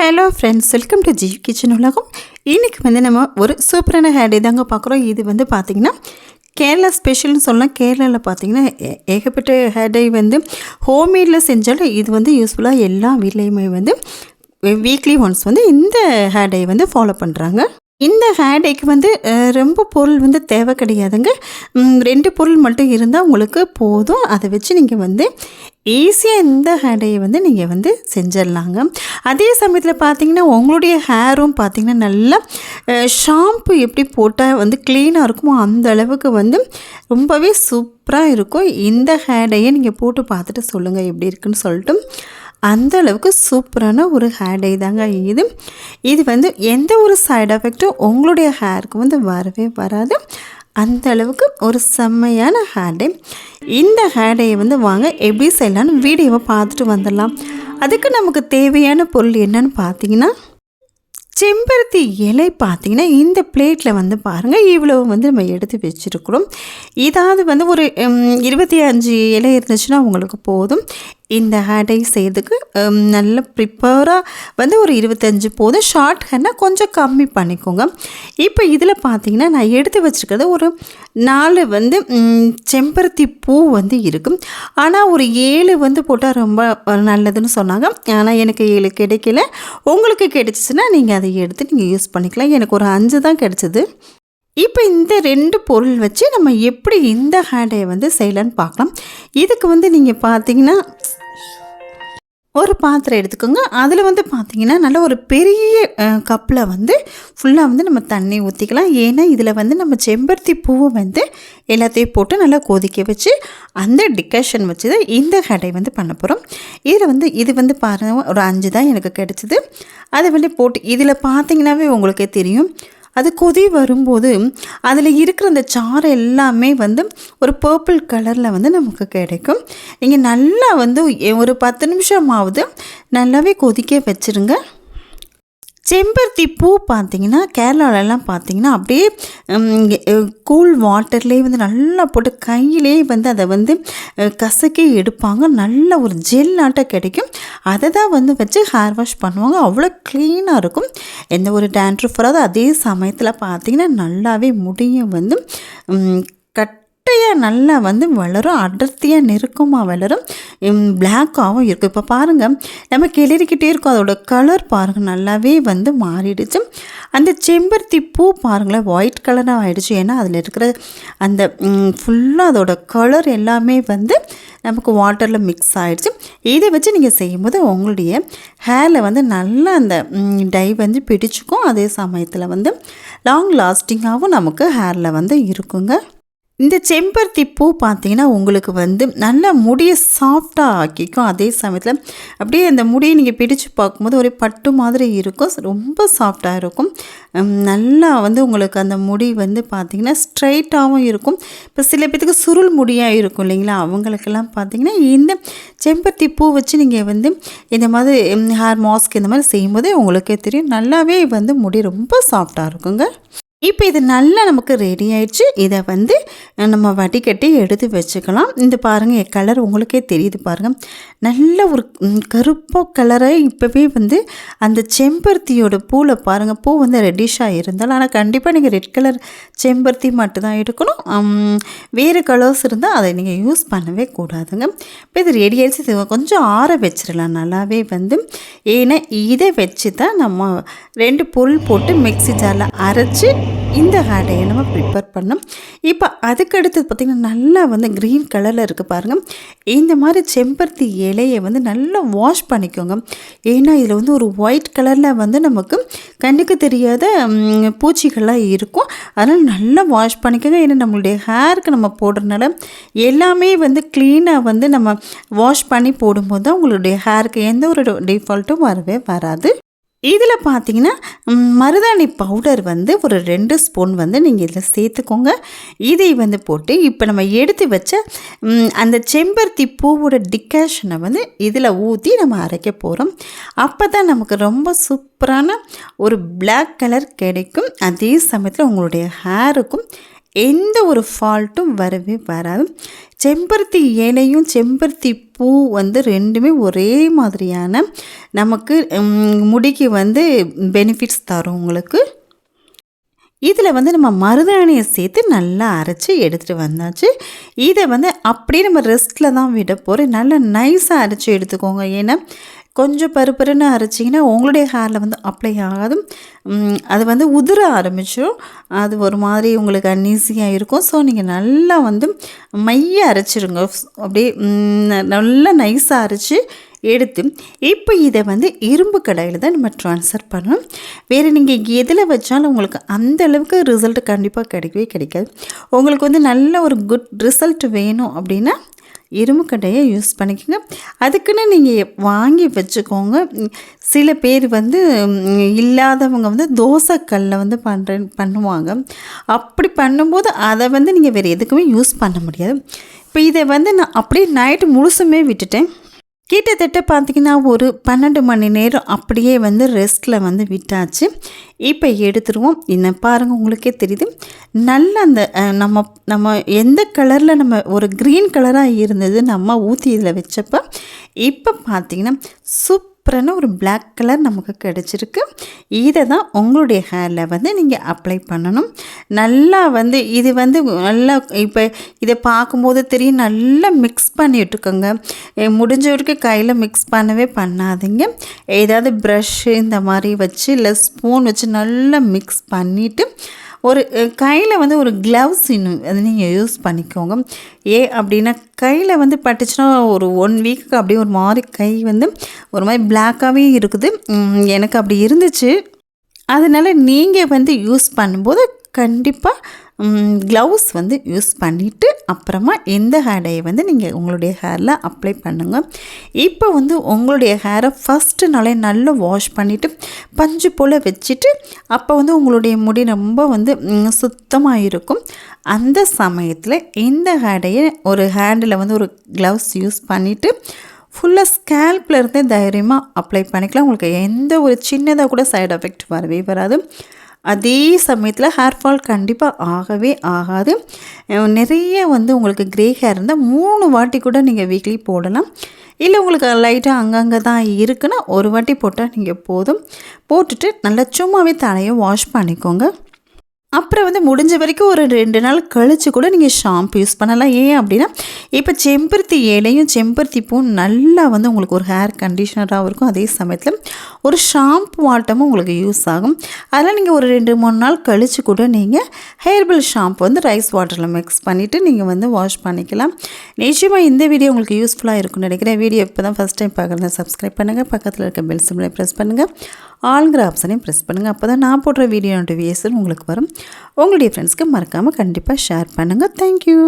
Hello friends welcome to Jeev kitchen உலகம். இன்றைக்கி வந்து நம்ம ஒரு சூப்பரான ஹேர் டே தாங்க பார்க்குறோம். இது வந்து பார்த்திங்கன்னா கேரளா ஸ்பெஷல்னு சொல்லலாம். கேரளாவில் பார்த்தீங்கன்னா ஏ- ஏகப்பட்ட ஹேர் டை வந்து ஹோம்மேடில் செஞ்சாலும் இது வந்து யூஸ்ஃபுல்லாக எல்லா வீட்லேயுமே வந்து வீக்லி ஒன்ஸ் வந்து இந்த ஹேர் டை வந்து ஃபாலோ பண்ணுறாங்க இந்த ஹேர் டேக்கு வந்து ரொம்ப பொருள் வந்து தேவை கிடையாதுங்க. ரெண்டு பொருள் மட்டும் இருந்தால் உங்களுக்கு போதும். அதை வச்சு நீங்கள் வந்து ஈஸியாக இந்த ஹேர் வந்து நீங்கள் வந்து செஞ்சிடலாங்க. அதே சமயத்தில் பார்த்தீங்கன்னா உங்களுடைய ஹேரும் பார்த்திங்கன்னா நல்லா ஷாம்பு எப்படி போட்டால் வந்து க்ளீனாக இருக்குமோ அந்த அளவுக்கு வந்து ரொம்பவே சூப்பராக இருக்கும். இந்த ஹேர் நீங்கள் போட்டு பார்த்துட்டு சொல்லுங்கள் எப்படி இருக்குன்னு சொல்லிட்டு. அந்த அளவுக்கு சூப்பரான ஒரு ஹேர் டை தாங்க இது. இது வந்து எந்த ஒரு சைடு எஃபெக்ட்டும் உங்களுடைய ஹேருக்கு வந்து வரவே வராது. அந்த அளவுக்கு ஒரு செம்மையான ஹேர் இந்த ஹேர் வந்து வாங்க எப்படி செய்யலான்னு வீடியோவை பார்த்துட்டு வந்துடலாம். அதுக்கு நமக்கு தேவையான பொருள் என்னன்னு பார்த்தீங்கன்னா செம்பருத்தி இலை பார்த்தீங்கன்னா இந்த பிளேட்டில் வந்து பாருங்கள் இவ்வளோ வந்து நம்ம எடுத்து வச்சுருக்குறோம். இதாவது வந்து ஒரு இருபத்தி அஞ்சு இலை இருந்துச்சுன்னா உங்களுக்கு போதும். இந்த ஹேடை செய்யறதுக்கு நல்ல ப்ரிப்பராக வந்து ஒரு இருபத்தஞ்சு போதும் ஷார்ட் ஹேர்னா கொஞ்சம் கம்மி பண்ணிக்கோங்க. இப்போ இதில் பார்த்தீங்கன்னா நான் எடுத்து வச்சுருக்கிறது ஒரு நாலு வந்து செம்பருத்தி பூ வந்து இருக்கும் ஆனால் ஒரு ஏழு வந்து போட்டால் ரொம்ப நல்லதுன்னு சொன்னாங்க. ஆனால் எனக்கு ஏழு கிடைக்கல. உங்களுக்கு கிடைச்சிச்சுன்னா நீங்கள் அதை எடுத்து நீங்கள் யூஸ் பண்ணிக்கலாம். எனக்கு ஒரு அஞ்சு தான் கிடைச்சிது. இப்போ இந்த ரெண்டு பொருள் வச்சு நம்ம எப்படி இந்த ஹேண்டையை வந்து செய்யலான்னு பார்க்கலாம். இதுக்கு வந்து நீங்கள் பார்த்தீங்கன்னா ஒரு பாத்திரம் எடுத்துக்கோங்க. அதில் வந்து பார்த்தீங்கன்னா நல்ல ஒரு பெரிய கப்பில் வந்து ஃபுல்லாக வந்து நம்ம தண்ணி ஊற்றிக்கலாம் ஏன்னா இதில் வந்து நம்ம செம்பருத்தி பூவை வந்து எல்லாத்தையும் போட்டு நல்லா கொதிக்க வச்சு அந்த டிக்கஷன் வச்சு தான் இந்த ஹடை வந்து பண்ண போகிறோம் இதில் வந்து இது வந்து பாருங்கள் ஒரு அஞ்சு தான் எனக்கு கிடச்சிது. அதை வந்து போட்டு இதில் பார்த்தீங்கன்னாவே உங்களுக்கே தெரியும். அது கொதி வரும்போது அதில் இருக்கிற அந்த சாறு எல்லாமே வந்து ஒரு பர்பிள் கலரில் வந்து நமக்கு கிடைக்கும். நீங்கள் நல்லா வந்து ஒரு பத்து நிமிஷமாவது நல்லாவே கொதிக்க வச்சுருங்க. செம்பருத்தி பூ பார்த்தீங்கன்னா கேரளாவிலலாம் பார்த்தீங்கன்னா அப்படியே கூல் வாட்டர்லேயே வந்து நல்லா போட்டு கையிலே வந்து அதை வந்து கசக்கி எடுப்பாங்க. நல்ல ஒரு ஜெல் ஆட்டை கிடைக்கும். அதை தான் வந்து வச்சு ஹேர் வாஷ் பண்ணுவாங்க. அவ்வளோ க்ளீனாக இருக்கும். எந்த ஒரு டேண்ட்ரஃப் வராது. அதே சமயத்தில் பார்த்தீங்கன்னா நல்லாவே முடியும் வந்து குட்டையாக நல்லா வந்து வளரும் அடர்த்தியாக நெருக்கமாக வளரும். பிளாக்காகவும் இருக்கும். இப்போ பாருங்கள் நம்ம கிளறிக்கிட்டே இருக்கோம். அதோட கலர் பாருங்கள் நல்லாவே வந்து மாறிடுச்சு. அந்த செம்பருத்தி பூ பாருங்களேன் ஒயிட் கலராக ஆகிடுச்சு ஏன்னா அதில் இருக்கிற அந்த ஃபுல்லாக அதோட கலர் எல்லாமே வந்து நமக்கு வாட்டரில் மிக்ஸ் ஆகிடுச்சு இதை வச்சு நீங்கள் செய்யும்போது உங்களுடைய ஹேரில் வந்து நல்லா அந்த டை வந்து பிடிச்சிக்கும். அதே சமயத்தில் வந்து லாங் லாஸ்டிங்காகவும் நமக்கு ஹேரில் வந்து இருக்குங்க. இந்த செம்பருத்தி பூ பார்த்தீங்கன்னா உங்களுக்கு வந்து நல்ல முடியை சாஃப்டாக ஆக்கிக்கும். அதே சமயத்தில் அப்படியே அந்த முடியை நீங்கள் பிடிச்சு பார்க்கும்போது ஒரு பட்டு மாதிரி இருக்கும். ரொம்ப சாஃப்டாக இருக்கும். நல்லா வந்து உங்களுக்கு அந்த முடி வந்து பார்த்தீங்கன்னா ஸ்ட்ரைட்டாகவும் இருக்கும். இப்போ சில பேத்துக்கு சுருள் முடியாக இருக்கும் இல்லைங்களா? அவங்களுக்கெல்லாம் பார்த்திங்கன்னா இந்த செம்பருத்தி பூ வச்சு நீங்கள் வந்து இந்த மாதிரி ஹேர் மாஸ்க் இந்த மாதிரி செய்யும்போதே உங்களுக்கே தெரியும். நல்லாவே வந்து முடி ரொம்ப சாஃப்டாக இருக்குங்க. இப்போ இது நல்லா நமக்கு ரெடி ஆயிடுச்சு. இதை வந்து நம்ம வடிகட்டி எடுத்து வச்சுக்கலாம். இந்த பாருங்கள் கலர் உங்களுக்கே தெரியுது பாருங்கள் நல்ல ஒரு கருப்போ கருப்பு கலரை இப்போவே வந்து அந்த செம்பருத்தியோட பூவில் பாருங்கள் பூ வந்து ரெட்டிஷாக இருந்தாலும் ஆனால் கண்டிப்பாக நீங்கள் ரெட் கலர் செம்பருத்தி மட்டும்தான் எடுக்கணும். வேறு கலர்ஸ் இருந்தால் அதை நீங்கள் யூஸ் பண்ணவே கூடாதுங்க. இப்போ இது ரெடி ஆயிடுச்சு. இது கொஞ்சம் ஆற வச்சிடலாம். நல்லாவே வந்து ஏன்னா இதை வச்சு தான் நம்ம ரெண்டு பொருள் போட்டு மிக்ஸி ஜாரில் அரைச்சி இந்த ஹேடையை நம்ம ப்ரிப்பேர் பண்ணோம் இப்போ அதுக்கடுத்து பார்த்திங்கன்னா நல்லா வந்து க்ரீன் கலரில் இருக்குது பாருங்கள் இந்த மாதிரி செம்பருத்தி இலையை வந்து நல்லா வாஷ் பண்ணிக்கோங்க. ஏன்னா இதில் வந்து ஒரு ஒயிட் கலரில் வந்து நமக்கு கண்ணுக்கு தெரியாத பூச்சிகள்லாம் இருக்கும். அதனால் நல்லா வாஷ் பண்ணிக்கோங்க. ஏன்னா நம்மளுடைய ஹேருக்கு நம்ம போடுறதுனால எல்லாமே வந்து க்ளீனாக வந்து நம்ம வாஷ் பண்ணி போடும்போது தான் உங்களுடைய ஹேருக்கு எந்த ஒரு டிஃபால்ட்டும் வரவே வராது. இதில் பார்த்தீங்கன்னா மருதாணி பவுடர் வந்து ஒரு ரெண்டு ஸ்பூன் வந்து நீங்கள் இதில் சேர்த்துக்கோங்க. இதை வந்து போட்டு இப்போ நம்ம எடுத்து வச்ச அந்த செம்பருத்தி பூவோட டிக்காஷனை வந்து இதில் ஊற்றி நம்ம அரைக்க போகிறோம் அப்போ தான் நமக்கு ரொம்ப சூப்பரான ஒரு பிளாக் கலர் கிடைக்கும். அதே சமயத்தில் உங்களுடைய ஹேருக்கும் எந்த ஒரு ஃபால்ட்டும் வரவே வராது. செம்பருத்தி இலையும் செம்பருத்தி பூ வந்து ரெண்டுமே ஒரே மாதிரியான நமக்கு முடிக்கு வந்து பெனிஃபிட்ஸ் தரும் உங்களுக்கு. இதில் வந்து நம்ம மருதாணியை சேர்த்து நல்லா அரைச்சி எடுத்துகிட்டு வந்தாச்சு. இதை வந்து அப்படியே நம்ம ரெஸ்ட்டில் தான் விட போகிறோம் நல்லா நைஸாக அரைச்சி எடுத்துக்கோங்க. ஏன்னா கொஞ்சம் பருப்பருன்னு அரைச்சிங்கன்னா உங்களுடைய ஹேரில் வந்து அப்ளை ஆகாது. அது வந்து உதிர ஆரம்பிச்சிடும் அது ஒரு மாதிரி உங்களுக்கு அன்ஈஸியாக இருக்கும். ஸோ நீங்கள் நல்லா வந்து மைய அரைச்சிருங்க. அப்படியே நல்லா நைஸாக அரைச்சி எடுத்து இப்போ இதை வந்து இரும்பு கடையில் தான் நம்ம ட்ரான்ஸ்ஃபர் பண்ணணும். வேறு நீங்கள் எதில் வச்சாலும் உங்களுக்கு அந்த அளவுக்கு ரிசல்ட் கண்டிப்பாக கிடைக்கவே கிடைக்காது. உங்களுக்கு வந்து நல்ல ஒரு குட் ரிசல்ட் வேணும் அப்படின்னா இரும்பு கடையை யூஸ் பண்ணிக்கோங்க. அதுக்குன்னு நீங்கள் வாங்கி வச்சுக்கோங்க. சில பேர் வந்து இல்லாதவங்க வந்து தோசைக்கல்லில் வந்து பண்ணுற பண்ணுவாங்க. அப்படி பண்ணும்போது அதை வந்து நீங்கள் வேறு எதுக்குமே யூஸ் பண்ண முடியாது. இப்போ இதை வந்து நான் அப்படியே நைட்டு முழுசுமே விட்டுட்டேன். கிட்டத்தட்ட பார்த்தீங்கன்னா ஒரு பன்னெண்டு மணி நேரம் அப்படியே வந்து ரெஸ்ட்டில் வந்து விட்டாச்சு. இப்போ எடுத்துருவோம். என்ன பாருங்கள் உங்களுக்கே தெரியுது. நல்ல அந்த நம்ம நம்ம எந்த கலரில் நம்ம ஒரு க்ரீன் கலராக இருந்தது நம்ம ஊற்றி இதில் வச்சப்போ இப்போ பார்த்திங்கன்னா சூப் சூப்பரான ஒரு பிளாக் கலர் நமக்கு கிடச்சிருக்கு. இதை தான் உங்களுடைய ஹேரில் வந்து நீங்கள் அப்ளை பண்ணணும். நல்லா வந்து இது வந்து நல்லா இப்போ இதை பார்க்கும்போது தெரியும் நல்லா மிக்ஸ் பண்ணிட்டுருக்கோங்க முடிஞ்ச வரைக்கும் கையில் மிக்ஸ் பண்ணவே பண்ணாதீங்க. ஏதாவது ப்ரஷ்ஷு இந்த மாதிரி வச்சு இல்லை ஸ்பூன் வச்சு நல்லா மிக்ஸ் பண்ணிவிட்டு ஒரு கையில் வந்து ஒரு க்ளவுஸ் இன்னும் அது நீங்கள் யூஸ் பண்ணிக்கோங்க. ஏ அப்படின்னா கையில் வந்து பட்டுச்சுன்னா ஒரு ஒன் வீக்கு அப்படியே ஒரு மாதிரி கை வந்து ஒரு மாதிரி பிளாக்காகவே இருக்குது. எனக்கு அப்படி இருந்துச்சு. அதனால் நீங்கள் வந்து யூஸ் பண்ணும்போது கண்டிப்பாக க்ளவுஸ் வந்து யூஸ் பண்ணிவிட்டு அப்புறமா எந்த ஹேடையை வந்து நீங்கள் உங்களுடைய ஹேரில் அப்ளை பண்ணுங்கள் இப்போ வந்து உங்களுடைய ஹேரை ஃபஸ்ட்டு நாளே நல்லா வாஷ் பண்ணிவிட்டு பஞ்சு போல் வச்சுட்டு அப்போ வந்து உங்களுடைய முடி ரொம்ப வந்து சுத்தமாக இருக்கும். அந்த சமயத்தில் இந்த ஹேடையை ஒரு ஹேண்டில் வந்து ஒரு க்ளவுஸ் யூஸ் பண்ணிவிட்டு ஃபுல்லாக ஸ்கேல்ப்லேருந்தே தைரியமாக அப்ளை பண்ணிக்கலாம். உங்களுக்கு எந்த ஒரு சின்னதாக கூட சைடு எஃபெக்ட் வரவே வராது. அதே சமயத்தில் ஹேர் ஃபால் கண்டிப்பாக ஆகவே ஆகாது. நிறைய வந்து உங்களுக்கு க்ரே ஹேர் இருந்தால் மூணு வாட்டி கூட நீங்கள் வீக்லி போடலாம். இல்லை உங்களுக்கு லைட்டாக அங்கங்கே தான் இருக்குன்னா ஒரு வாட்டி போட்டால் நீங்கள் போதும். போட்டுட்டு நல்லா சும்மாவே தலையை வாஷ் பண்ணிக்கோங்க. அப்புறம் வந்து முடிஞ்ச வரைக்கும் ஒரு ரெண்டு நாள் கழித்து கூட நீங்கள் ஷாம்பு யூஸ் பண்ணலாம். ஏன் அப்படின்னா இப்போ செம்பருத்தி இலையும் செம்பருத்தி பூவும் நல்லா வந்து உங்களுக்கு ஒரு ஹேர் கண்டிஷனராகவும் இருக்கும். அதே சமயத்தில் ஒரு ஷாம்பு வாட்டமும் உங்களுக்கு யூஸ் ஆகும். அதெல்லாம் நீங்கள் ஒரு ரெண்டு மூணு நாள் கழித்து கூட நீங்கள் ஹேர்பல் ஷாம்பு வந்து ரைஸ் வாட்டரில் மிக்ஸ் பண்ணிவிட்டு நீங்கள் வந்து வாஷ் பண்ணிக்கலாம். நிச்சயமாக இந்த வீடியோ உங்களுக்கு யூஸ்ஃபுல்லாக இருக்கும்னு நினைக்கிறேன். வீடியோ இப்போ தான் ஃபஸ்ட் டைம் பார்க்குறதை சப்ஸ்கிரைப் பண்ணுங்கள் பக்கத்தில் இருக்க பெல் சிம்லை ப்ரெஸ் பண்ணுங்கள் ஆளுங்கிற ஆப்ஷனையும் ப்ரெஸ் பண்ணுங்கள் அப்போ தான் நான் போடுற வீடியோ நோட்டிஃபிகேஷன் உங்களுக்கு வரும். உங்களுடைய ஃப்ரெண்ட்ஸ்க்கு மறக்காமல் கண்டிப்பாக ஷேர் பண்ணுங்கள் தேங்க்யூ